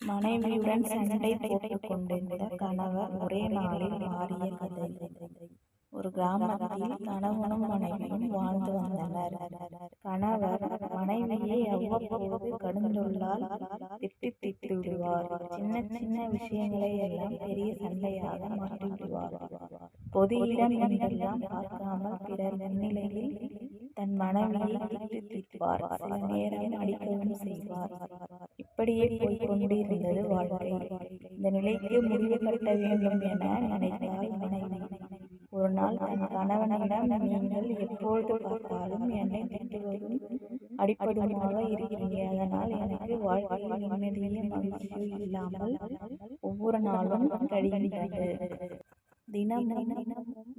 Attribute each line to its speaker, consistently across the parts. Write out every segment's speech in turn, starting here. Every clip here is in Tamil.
Speaker 1: மனைவியுடன் சண்டை போட்டுக் கொண்டிருந்த கணவர் ஒரே நாளில் மாறிய கதை. ஒரு கிராமத்தில் கணவனும் மனைவியும் வாழ்ந்து வந்தனர். கணவர் மனைவியை அவ்வப்போது கடுந்துள்ளால் திட்டி திட்டி விடுவார். சின்ன சின்ன விஷயங்களை எல்லாம் பெரிய சண்டையாக மாற்றி விடுவார் பொது இடம் என்றெல்லாம் பார்க்காமல் பிறர் முன்னிலையில் தன் மனைவியை திட்டு திட்டுவார். சில நேரம் அடிக்கவும் செய்வார். இப்படியே போய்க் கொண்டிருந்தது வாழ்க்கை. இந்த நிலைக்கு முடிவு கட்ட வேண்டும் என நினைத்தாள் மனைவி ஒரு நாள் தன் கணவனிடம் நீங்கள் எப்பொழுது பார்த்தாலும் என்னை திட்டுவதும் அடிப்படையாக இருக்கிறீங்க அதனால் எனக்கு வாழ்க்கையில் நிம்மதியும் மகிழ்ச்சியும் இல்லாமல் ஒவ்வொரு நாளும் கழிகின்றது. தினம்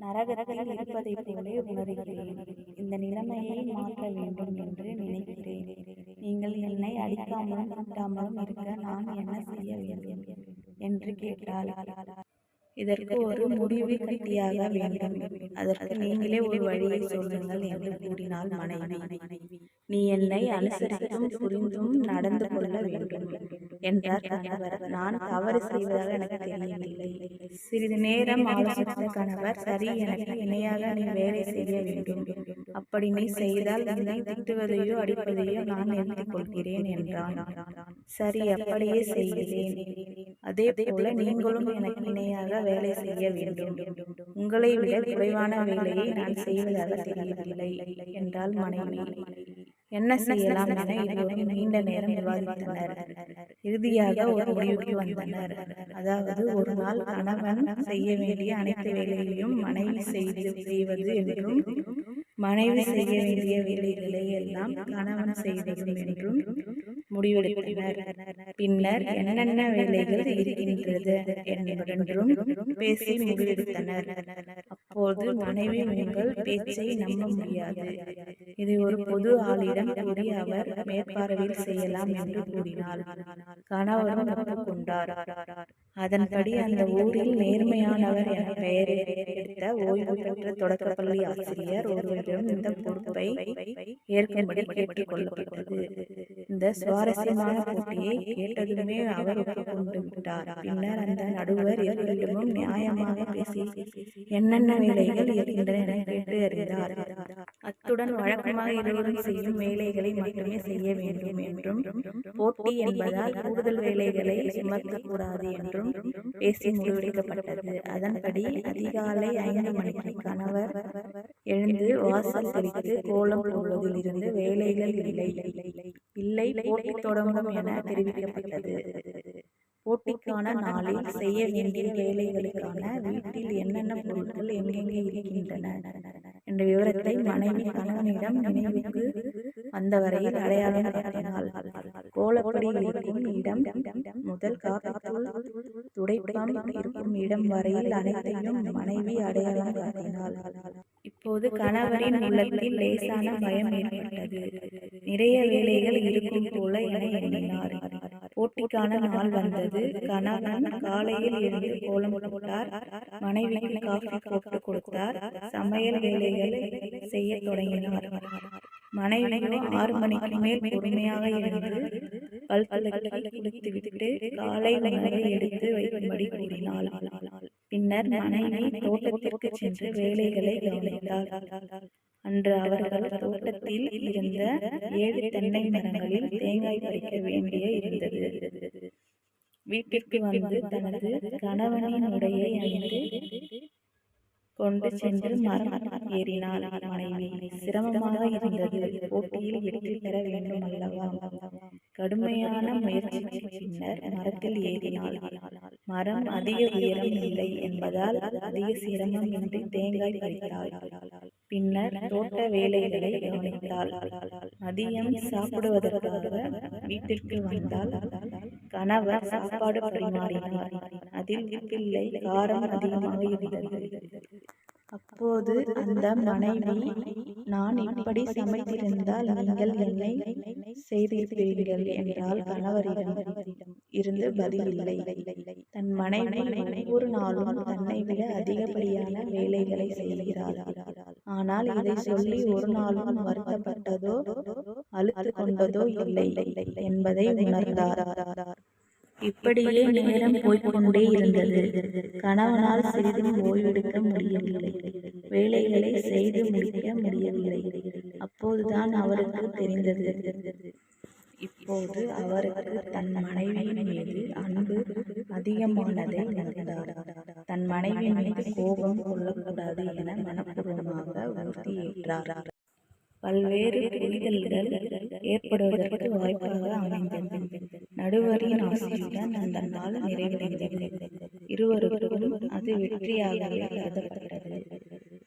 Speaker 1: நரகத்தில் இருப்பதை போலே உணர்கிறேன். இந்த நிலைமையை மாற்ற வேண்டும் என்று நினைக்கிறேன். நீங்கள் என்னை அடிக்காமலும் திட்டாமலும் இருக்க நான் என்ன செய்ய வேண்டும்? என்று கேட்டாள். இதற்கு ஒரு முடிவு கட்டியாக வேண்டும். அதற்கு நீங்களே ஒரு வழியை சொல்லுங்கள் என்று கூறினாள் மனைவி. நீ என்னை அனுசரித்தும் புரிந்தும் நடந்து கொள்ள வேண்டும். என்றார் கணவர். நான் தவறு செய்வதாக எனக்கு தெரியவில்லை. சிறிது நேரம் ஆலோசித்த கணவர் சரி எனக்கு இணையாக நீ வேலை செய்ய வேண்டும். அப்படி நீ செய்தால் என்னை திட்டுவதையோ அடிப்பதையோ நான் நிறுத்திக் கொள்கிறேன் என்றான். சரி அப்படியே செய்கிறேன். அதே போல நீங்களும் எனக்கு இணையாக வேலை செய்ய வேண்டும். உங்களை விட குறைவான வேலையை நான் செய்வதாக தெரியவில்லை என்றால் மனைவி. என்ன செய்யலாம் என இருவரும் நீண்ட நேரம் விவாதித்தனர் இறுதியாக ஒரு முடிவுக்கு வந்தனர். அதாவது ஒரு நாள் கணவன் செய்ய வேண்டிய அனைத்து வேலைகளையும் மனைவி செய்து செய்வது என்றும் மனைவி செய்ய வேண்டிய வேலைகளை எல்லாம் கணவன் செய்வது என்றும் முடிவெடுத்தனர். பின்னர் என்னென்ன வேலைகள் இருக்கின்றது என்பதென்றும் பேசி முடிவெடுத்தனர். அப்போது மனைவி உங்கள் பேச்சை நம்ப முடியாது. இதை ஒரு பொது ஆளிடம் கூறி அவர் மேற்பார்வையில் செய்யலாம் என்று கூறினார். கணவரும் ஒப்புக்கொண்டார். அதன்படி அந்த ஊரில் நேர்மையானவர் என பெயர் எடுத்த ஓய்வு பெற்ற தொடக்கப்பள்ளி ஆசிரியர் ஒருவரிடம் இந்த பொறுப்பை ஏற்கும்படி கேட்டுக் கொள்ளப்பட்டது. இந்த சுவாரஸ்யமான போட்டியை கேட்டதுமே அவர் ஒப்புக்கொண்டு விட்டார் பின்னர் அந்த நடுவர் எவரிடமும் நியாயமாக பேசி என்னென்ன வேலைகள் இருக்கின்றன என கேட்டு அறிந்தார். அத்துடன் வழக்கமாக இருவரும் செய்யும் வேலைகளை மட்டுமே செய்ய வேண்டும் என்றும் போட்டி என்பதால் கூடுதல் வேலைகளை சுமத்தக்கூடாது என்றும் பேசி முடிவெடுக்கப்பட்டது. அதன்படி அதிகாலை ஐந்து மணிக்கு கணவர் எழுந்து வாசல் தெளித்து கோலம் போடுவதில் இருந்து வேலைகள் இல்லை. இல்லை போட்டி தொடங்கும் என தெரிவிக்கப்பட்டது. போட்டிக்கான நாளில் செய்ய வேண்டிய வேலைகளுக்கான வீட்டில் என்னென்ன பொருட்கள் எங்கெங்கே இருக்கின்றன என்ற விவரத்தை மனைவி கணவனிடம் நினைவுக்கு வந்தவரையில் அடையாளம் காட்டினாள். கோலப்படி இருக்கும் இடம் முதல் காப்பித்தூள் துடைப்பம் இருக்கும் இடம் வரையில் அனைத்தையும் மனைவி அடையாளம் காட்டினாள். இப்போது கணவரின் உள்ளத்தில் லேசான பயம் ஏற்பட்டது. நிறைய வேலைகள் இருக்கும் போல என எண்ணினார். போட்டிக்கான நாள் வந்தது. கணவன் காலையில் இருந்து கோலம் போட்டார். மனைவிக்கு காஃபி போட்டு கொடுத்தார். சமையல் வேலைகளை செய்ய தொடங்கினார். மனைவியோ ஆறு மணிக்கு மேல் பொறுமையாக இருந்து பல் துலக்கி குடித்துவிட்டு காலை உணவை எடுத்து வைக்கும்படி கூறினாள். பின்னர் மனைவி தோட்டத்திற்கு சென்று வேலைகளை கவனித்தாள். அன்று அவர்கள் தோட்டத்தில் இருந்த ஏழு தென்னை மரங்களில் தேங்காய் பறிக்க வேண்டிய இருந்தது. வீட்டிற்கு வந்து தனது கணவனின் உடையை அணிந்து கொண்டு சென்று மரம் ஏறினாள். மனைவி சிரமமாக இருந்தது. போட்டியில் வெற்றி பெற வேண்டும் அல்லவா? கடுமையான முயற்சிக்கு பின்னர் மரத்தில் ஏறினாள். மரம் அதிக உயரம் இல்லை என்பதால் அதிக சிரமம் இன்றி தேங்காய் பறித்தாள் பின்னர் தோட்ட வேலைகளை கவனித்தாள். மதியம் சாப்பிடுவதற்காக வீட்டிற்கு வந்தால் கணவர் சாப்பாடு பரிமாறினார். அதில் பிள்ளை காரம் அதிகமாக இருந்தது. அப்போது அந்த மனைவி நான் இப்படி சமைத்திருந்தால் நீங்கள் என்னை செய்திருப்பீர்கள் என்றால் கணவரிடம் இருந்து பதில் இல்லை தன் மனைவி ஒவ்வொரு நாளும் தன்னை விட அதிகப்படியான வேலைகளை செய்கிறாள். ஆனால் இதை சொல்லி ஒரு நாளும் வருத்தப்பட்டதோ அழுத்து கொண்டதோ இல்லை என்பதை உணர்ந்தார். இப்படியே நேரம் போய்க்கொண்டே இருந்தது. கணவனால் சிறிதும் ஓய்வெடுக்க முடியவில்லை. வேலைகளை செய்து முடிக்க முடியவில்லை. அப்போதுதான் அவருக்கு தெரிந்தது. இப்போது அவருக்கு தன் மனைவியின் மீது அன்பு அதிகமானதை உணர்ந்தார். தன் மனைவி மீது கோபம் கொள்ளக்கூடாது என மனப்பூர்வமாக உறுதியேற்றார். பல்வேறு புரிதல்கள் ஏற்படுவதற்கு வாய்ப்பாக அமைந்தது. நடுவரின் ஆசையுடன் அந்த நாள் நிறைவடைந்தது. இருவருக்கும் அது வெற்றியாகவே கருதப்பட்டது.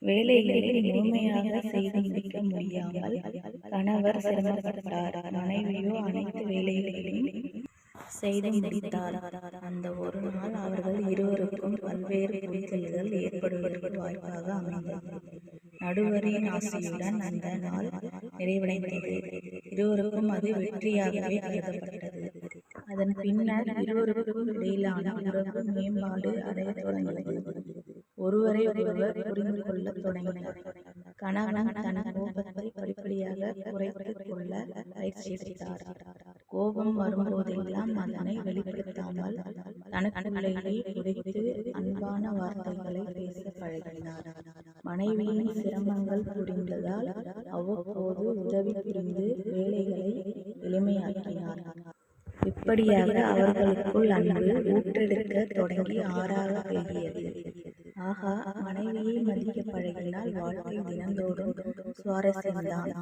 Speaker 1: வேலைகளை முழுமையாக செய்து முடிக்க முடியாமல் கணவர் சிரமப்பட்டார். மனைவியோ அனைத்து வேலைகளையும் செய்து முடித்தார். அந்த ஒரு நாள் அவர்கள் இருவருக்கும் பல்வேறு புரிதல்கள் ஏற்படுவதற்கு வாய்ப்பாக அமைந்தது. நடுவரின் ஆசையுடன் அந்த நாள் நிறைவடைந்தது. இருவருக்கும் அது வெற்றியாகவே கருதப்பட்டது. அதன் பின்னர் இருவருக்கும் இடையிலான உறவு மேம்பாடு அடையத் தொடங்கியது. ஒருவரை ஒருவர் புரிந்து கொள்ளத் தொடங்கினர். கணவன் தன் கோபத்தை படிப்படியாக குறைத்துக் கொள்ள பயிற்சி எடுத்தார் கோபம் வரும்போதெல்லாம் அதனை வெளிப்படுத்தாமல் தனக்குள்ளேயே அன்பான வார்த்தைகளை பேச பழகினார். மனைவியின் சிரமங்கள் புரிந்ததால் அவ்வப்போது உதவி புரிந்து வேலைகளை எளிமையாக்கினார். இப்படியாக அவர்களுக்குள் அன்பு ஊற்றெடுக்க தொடங்கி ஆறாக பெருகியது. ஆகா மனைவியை மதிக்க பழகினால் வாழ்க்கை தினந்தோறும் சுவாரஸ்யம்தான்.